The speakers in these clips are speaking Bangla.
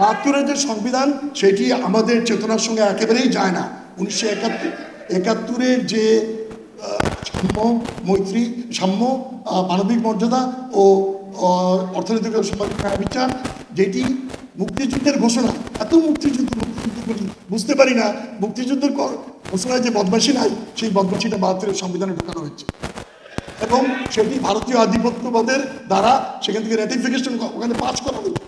বাহাত্তরের যে সংবিধান, সেটি আমাদের চেতনার সঙ্গে একেবারেই যায় না। উনিশশো একাত্তর, একাত্তরের যে সাম্য, মৈত্রী, সাম্য মানবিক মর্যাদা ও অর্থনৈতিক বিচার, যেটি মুক্তিযুদ্ধের ঘোষণা, এত মুক্তিযুদ্ধ মুক্তিযুদ্ধ বুঝতে পারি না, মুক্তিযুদ্ধের ঘোষণায় যে বদমাসি নাই, সেই বদমাসিটা বাহাত্তরের সংবিধানে ঢোকানো হয়েছে। এবং সেটি ভারতীয় আধিপত্যবাদের দ্বারা সেখান থেকে র্যাটিফিকেশন ওখানে পাস করা হলো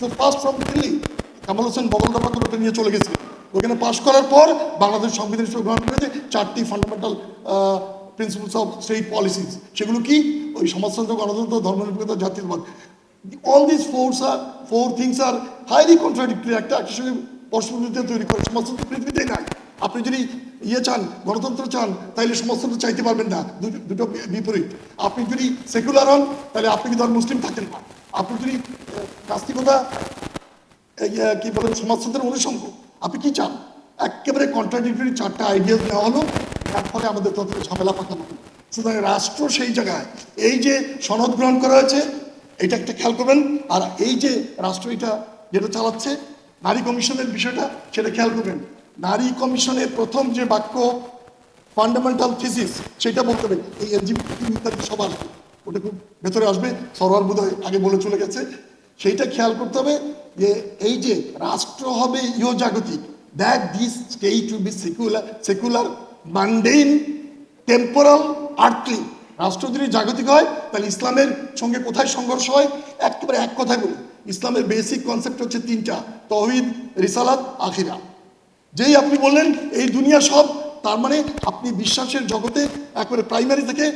তো পাস ফ্রম দিল্লি কামাল হোসেন বগলদাবাদ ওটা নিয়ে চলে গেছিলেন ওখানে পাস করার পর বাংলাদেশ সংবিধান হিসেবে গ্রহণ করেছে চারটি fundamental principles of state policies সেগুলো কি? ওই সমাজতন্ত্র, গণতন্ত্র, ধর্মনিরপেক্ষতা জাতীয়বাদ all this force are four things are highly contradictory একটা একটার সঙ্গে পরস্পর তৈরি করে। সমাজতন্ত্র পৃথিবীতেই নাই। আপনি যদি ইয়ে চান, গণতন্ত্র চান তাহলে সমাজতন্ত্র চাইতে পারবেন না। দুটো- বিপরীত। আপনি যদি সেকুলার হন তাহলে আপনি কি আর মুসলিম থাকেন না। আপনি যদি নাস্তিকতা কি বলেন সমাজতন্ত্রের অনুষঙ্গ আপনি কি চান? একেবারে কন্ট্রাডিক্টরি চারটা আইডিয়া নেওয়া হলো, তার ফলে আমাদের তত ঝামেলা পাকানো সুতরাং রাষ্ট্র সেই জায়গায়। এই যে সনদ গ্রহণ করা হয়েছে, এটা একটা খেয়াল করবেন, আর এই যে রাষ্ট্র এটা যেটা চালাচ্ছে, নারী কমিশনের বিষয়টা, সেটা খেয়াল করবেন। নারী কমিশনের প্রথম যে বাক্য ফান্ডামেন্টাল থিসিস সেটা বলতে হবে। এই এলজিবিটি ইত্যাদি সব আসবে। ওটা খুব ভেতরে আসবে, সরোয়ার বোধ আগে বলে চলে গেছে। সেইটা খেয়াল করতে হবে যে এই যে রাষ্ট্র হবে ইয় জাগতিক that this state to be secular secular mundane temporal earthly রাষ্ট্র যদি জাগতিক হয়, তাহলে ইসলামের সঙ্গে কোথায় সংঘর্ষ হয়? একেবারে এক কথায় বলি, ইসলামের বেসিক কনসেপ্ট হচ্ছে তিনটা, তহিদ, রিসালাত, আখিরা। যেই আপনি বললেন, এই দুনিয়া সব, তার মানে আপনি বিশ্বাসের জগতে একবারে প্রাইমারি থেকে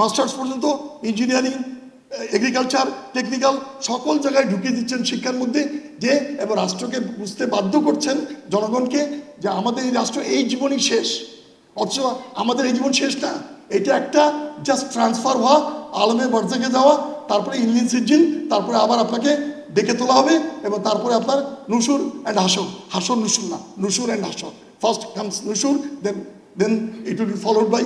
মাস্টার্স পর্যন্ত ইঞ্জিনিয়ারিং, এগ্রিকালচার, টেকনিক্যাল সকল জায়গায় ঢুকিয়ে দিচ্ছেন শিক্ষার মধ্যে যে এবার রাষ্ট্রকে বুঝতে বাধ্য করছেন জনগণকে যে আমাদের এই রাষ্ট্র এই জীবনই শেষ। অথচ আমাদের এই জীবন শেষ না। এটা একটা জাস্ট ট্রান্সফার হওয়া, আলমে বর্জাকে যাওয়া, তারপরে ইঞ্জিন সিজিন তারপরে আবার আপনাকে ডেকে তোলা হবে এবং তারপরে আপনার নুসুর অ্যান্ড হাসর। হাসর নুসুর না, নুসুর অ্যান্ড হাসর। First comes নুসুর then then it will be followed by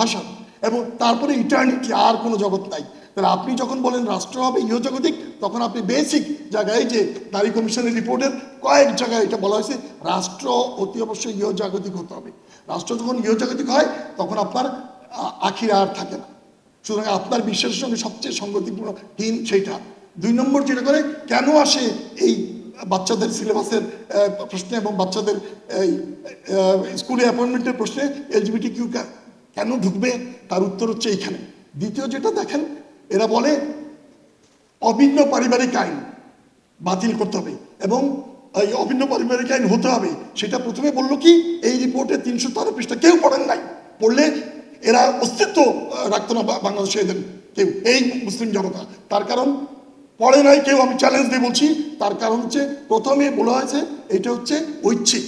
হাসর এবং তারপরে ইটার্নিটি আর কোনো জগৎ নাই। তাহলে আপনি যখন বলেন রাষ্ট্র হবে ইহজগতিক, তখন আপনি বেসিক জায়গায় যে নারী কমিশনের রিপোর্টের কয়েক জায়গায় এটা বলা হয়েছে, রাষ্ট্র অতি অবশ্যই ইহজাগতিক হতে হবে। রাষ্ট্র যখন ইহজাগতিক হয়, তখন আপনার আখিরা আর থাকে না। সুতরাং আপনার বিশ্বাসের সঙ্গে সবচেয়ে সঙ্গতিপূর্ণ হীন সেইটা। দুই নম্বর যেটা করে, কেন আসে এই বাচ্চাদের সিলেবাসের প্রশ্নে এবং বাচ্চাদের এই স্কুলে অ্যাপয়েন্টমেন্টের প্রশ্নে এলজিবিটি কিউ কেন ঢুকবে? তার উত্তর হচ্ছে এইখানে। দ্বিতীয় যেটা দেখেন, এরা বলে, অভিন্ন পারিবারিক আইন বাতিল করতে হবে এবং এই অভিন্ন পারিবারিক আইন হতে হবে। সেটা প্রথমে বলল কি, এই রিপোর্টে তিনশো তেরো পৃষ্ঠা কেউ পড়েন নাই। পড়লে এরা অস্তিত্ব রাখতো না বাংলাদেশে এদের কেউ, এই মুসলিম জনতা। তার কারণ, পড়ে নাই কেউ, আমি চ্যালেঞ্জ দিয়ে বলছি। তার কারণ হচ্ছে, প্রথমে বলা হয়েছে, এটা হচ্ছে ঐচ্ছিক।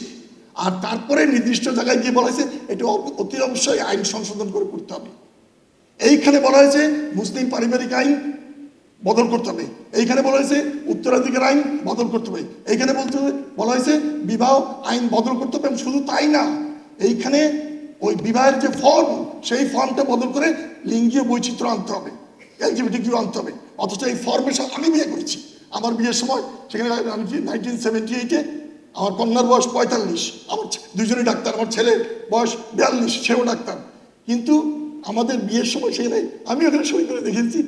আর তারপরে নির্দিষ্ট জায়গায় গিয়ে বলা হয়েছে, এটা অতি অবশ্যই আইন সংশোধন করে করতে হবে। এইখানে বলা হয়েছে, মুসলিম পারিবারিক আইন বদল করতে হবে। এইখানে বলা হয়েছে, উত্তরাধিকার আইন বদল করতে হবে। এইখানে বলতে বলা হয়েছে, বিবাহ আইন বদল করতে হবে শুধু তাই না, এইখানে ওই বিবাহের যে ফর্ম, সেই ফর্মটা বদল করে লিঙ্গীয় বৈচিত্র্য আনতে হবে এলজিবিটি কিউ আনতে হবে। অথচ এই ফর্মের সাথে আমি বিয়ে করেছি। আমার বিয়ের সময়, সেখানে নাইনটিন সেভেন্টি এইটে আমার কন্যার বয়স পঁয়তাল্লিশ, আমার দুজনই ডাক্তার, আমার ছেলের বয়স বিয়াল্লিশ, সেও ডাক্তার। কিন্তু আমাদের বিয়ের সময় সেখানে আমি ওখানে সই করে দেখেছি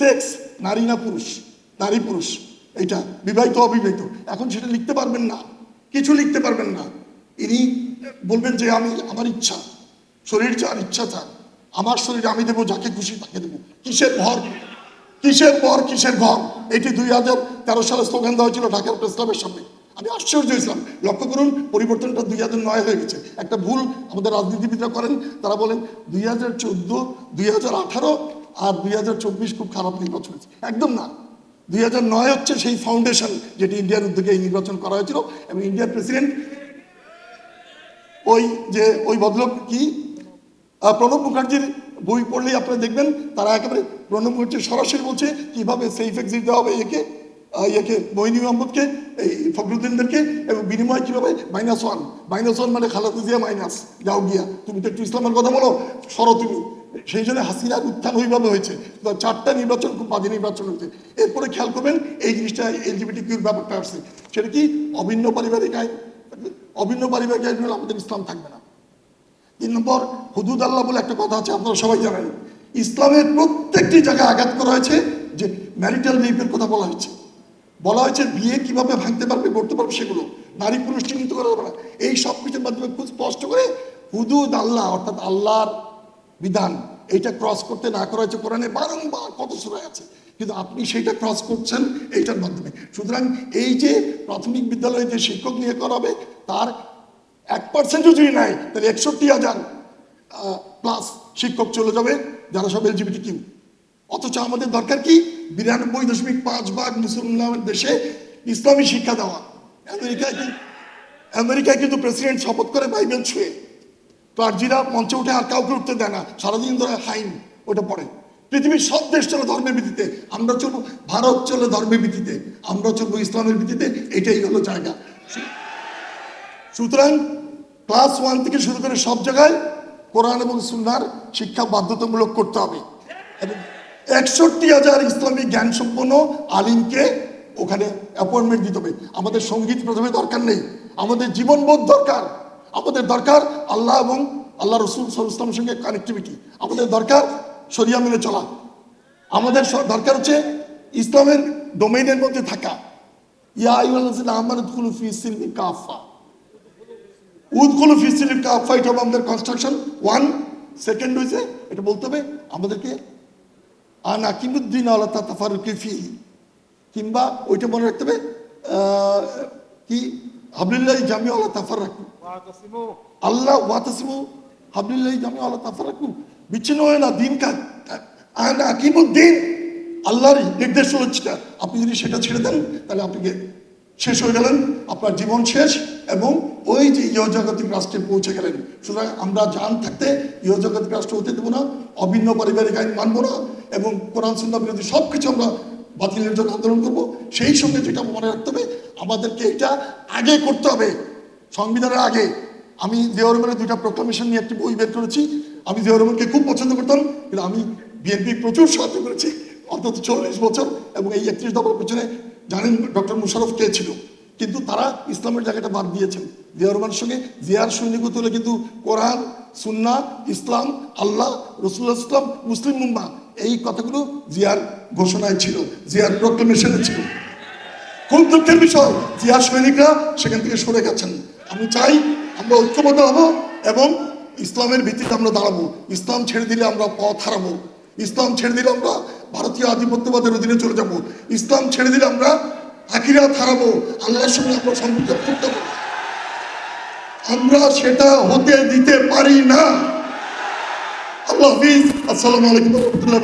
সেক্স, নারী না পুরুষ, নারী পুরুষ এটা বিবাহিত, অবিবাহিত, এখন সেটা লিখতে পারবেন না, কিছু লিখতে পারবেন না। ইনি বলবেন যে আমি, আমার ইচ্ছা, শরীর চার ইচ্ছা চান আমার শরীরে আমি দেবো, যাকে খুশি তাকে দেবো। কিসের ভর? কিসের পর কিসের ঘর? এটি দুই হাজার তেরো সালে স্লোগান দেওয়া হয়েছিল ঢাকার প্রেস ক্লাবের সামনে। আমি আশ্চর্য হয়েছিলাম। লক্ষ্য করুন, পরিবর্তনটা দুই হাজার নয় হয়ে গেছে। একটা ভুল আমাদের রাজনীতিবিদরা করেন, তারা বলেন দুই হাজার চোদ্দ, দুই হাজার আঠারো আর দুই হাজার চব্বিশ খুব খারাপ নির্বাচন হয়েছে। একদম না। দুই হাজার নয় হচ্ছে সেই ফাউন্ডেশন যেটি ইন্ডিয়ার উদ্যোগে এই নির্বাচন করা হয়েছিল এবং ইন্ডিয়ার প্রেসিডেন্ট ওই যে, ওই ভদ্রলোক কি? প্রণব মুখার্জির বই পড়লেই আপনারা দেখবেন, তারা একেবারে প্রণব মুখার্জি সরাসরি বলছে, কীভাবে সেফ এক্সিট দেওয়া হবে একে? ইয়েকে মহিনী মোহাম্মদকে, এই ফখরুদ্দিনদেরকে এবং বিনিময় কীভাবে মাইনাস ওয়ান মাইনাস ওয়ান মানে খালাদা জিয়া মাইনাস যাও গিয়া। তুমি তো একটু ইসলামের কথা বলো, সরো তুমি। সেই জন্য হাসিনার উত্থান ওইভাবে হয়েছে। চারটা নির্বাচন খুব বাজে নির্বাচন হয়েছে। এরপরে খেয়াল করবেন, এই জিনিসটা এলজিবিটি কিউর ব্যাপারটা আসছে। সেটা কি? অভিন্ন পারিবারিক আইন। অভিন্ন পারিবারিক আইন হলে আমাদের ইসলাম থাকবে না। তিন নম্বর, হুদুদ আল্লাহ বলে একটা কথা আছে, আপনারা সবাই জানেন। ইসলামের প্রত্যেকটি জায়গায় আঘাত করা হয়েছে যে ম্যারিটাল রেপের কথা বলা হয়েছে। বলা হয়েছে বিয়ে কীভাবে ভাঙতে পারবে করতে পারবে সেগুলো। নারী পুরুষ চিহ্নিত করা যাবে না। এই সব কিছুর মাধ্যমে খুব স্পষ্ট করে হুদুদ আল্লাহ, অর্থাৎ আল্লাহর বিধান এইটা ক্রস করতে না করা হয়েছে কোরআনে, বারংবার কত সুরায় আছে। কিন্তু আপনি সেইটা ক্রস করছেন এইটার মাধ্যমে। সুতরাং এই যে প্রাথমিক বিদ্যালয়ে যে শিক্ষক নিয়ে করা হবে, তার এক পার্সেন্টও যদি নাই তাহলে একষট্টি হাজার প্লাস শিক্ষক চলে যাবে, যারা সব এলজিবিটি কিউ অথচ আমাদের দরকার কি? বিরানব্বই দশমিক পাঁচ ভাগ মুসলমানের দেশে ইসলামী শিক্ষা দেওয়া। আমেরিকায় কি আমেরিকায় কিন্তু প্রেসিডেন্ট শপথ করে বাইবেল ছুঁয়ে। ক্লার্জিরা মঞ্চে উঠে আর কাউকে উঠতে দেয় না। সারাদিন ধরে হাইন ওটা পড়ে। পৃথিবীর সব দেশ চলে ধর্মের ভিত্তিতে। আমরা চলবো ভারত চলে ধর্মের ভিত্তিতে। আমরা চলবো ইসলামের ভিত্তিতে। এটাই হলো জায়গা। সুতরাং ক্লাস ওয়ান থেকে শুরু করে সব জায়গায় কোরআন এবং সুন্নার শিক্ষা বাধ্যতামূলক করতে হবে। এবং একষট্টি হাজার ইসলামিক জ্ঞান সম্পন্ন আলিমকে ওখানে অ্যাপয়েন্টমেন্ট দিতে হবে। আমাদের সংগীত প্রথমে দরকার নেই, আমাদের জীবনবোধ দরকার। আমাদের দরকার আল্লাহ এবং আল্লাহ রসুল সাল ইসলামের সঙ্গে কানেক্টিভিটি আমাদের দরকার সরিয়া মেনে চলা। আমাদের দরকার হচ্ছে ইসলামের ডোমেইনের মধ্যে থাকা। কাফা আমাদের কনস্ট্রাকশন ওয়ান সেকেন্ড হয়েছে এটা বলতে হবে, আমাদেরকে আনা কিমুদ্দিন আল্লাহ তাফারুকি ফি কিংবা ওইটা মনে রাখতে হবে কি? হাবলিল্লাহ জামি আল্লাহ তাফার রাখু আল্লাহ ওয়াতাসিমু হাবলিল্লাহ জামি আল্লাহ তাফার রাখু বিচ্ছিন্ন হয় না দিন কাজ আনা কিমুদ্দিন আল্লাহর নির্দেশ হচ্ছে আপনি যদি সেটা ছেড়ে দেন তাহলে আপনাকে শেষ হয়ে গেলেন, আপনার জীবন শেষ এবং ওই যে ইহজাগতিক রাষ্ট্রে পৌঁছে গেলেন। সুতরাং আমরা জান থাকতে ইহজাগতিক রাষ্ট্র হতে দেবো না, অভিন্ন পারিবারিক আইন মানবো না এবং কোরআন সুন্না বিরোধী সব কিছু আমরা বাতিলের জন্য আন্দোলন করব। সেই সঙ্গে যেটা মনে রাখতে হবে, আমাদেরকে এটা আগে করতে হবে। সংবিধানের আগে। আমি জিয়াউর রহমানের দুইটা প্রোক্লামেশন নিয়ে একটি বই বের করেছি। আমি জিয়াউর রহমানকে খুব পছন্দ করতাম, কিন্তু আমি বিএনপি প্রচুর সাহায্য করেছি, অন্তত চল্লিশ বছর এবং এই একত্রিশ দফার পেছনে জানেন ডক্টর মুশারফ কে ছিল? কিন্তু তারা ইসলামের জায়গাটা বাদ দিয়েছেন। জিয়াউর রহমানের সঙ্গে জিয়ার সৈনিকত্ব হলে কিন্তু কোরআন সুন্না ইসলাম, আল্লাহ রসুল্লাহ ইসলাম মুসলিম মুম্মা এই কথাগুলো জিয়ার ঘোষণায় ছিল, জিয়ার প্রোক্লামেশনে ছিল। খুব দুঃখের বিষয়, জিয়া সৈনিকরা সেখান থেকে সরে গেছেন। আমি চাই আমরা ঐক্যবদ্ধ হব এবং ইসলামের ভিত্তিতে আমরা দাঁড়াবো। ইসলাম ছেড়ে দিলে আমরা পথ হারাবো। ইসলাম ছেড়ে দিলে আমরা ভারতীয় আধিপত্যবাদের অধীনে চলে যাব। ইসলাম ছেড়ে দিলে আমরা আখিরা থারাবো আল্লাহর সঙ্গে আমরা পারব আমরা সেটা হতে দিতে পারি না। আল্লাহ হাফিজ। আসসালামু আলাইকুম রহমতুল্লাহ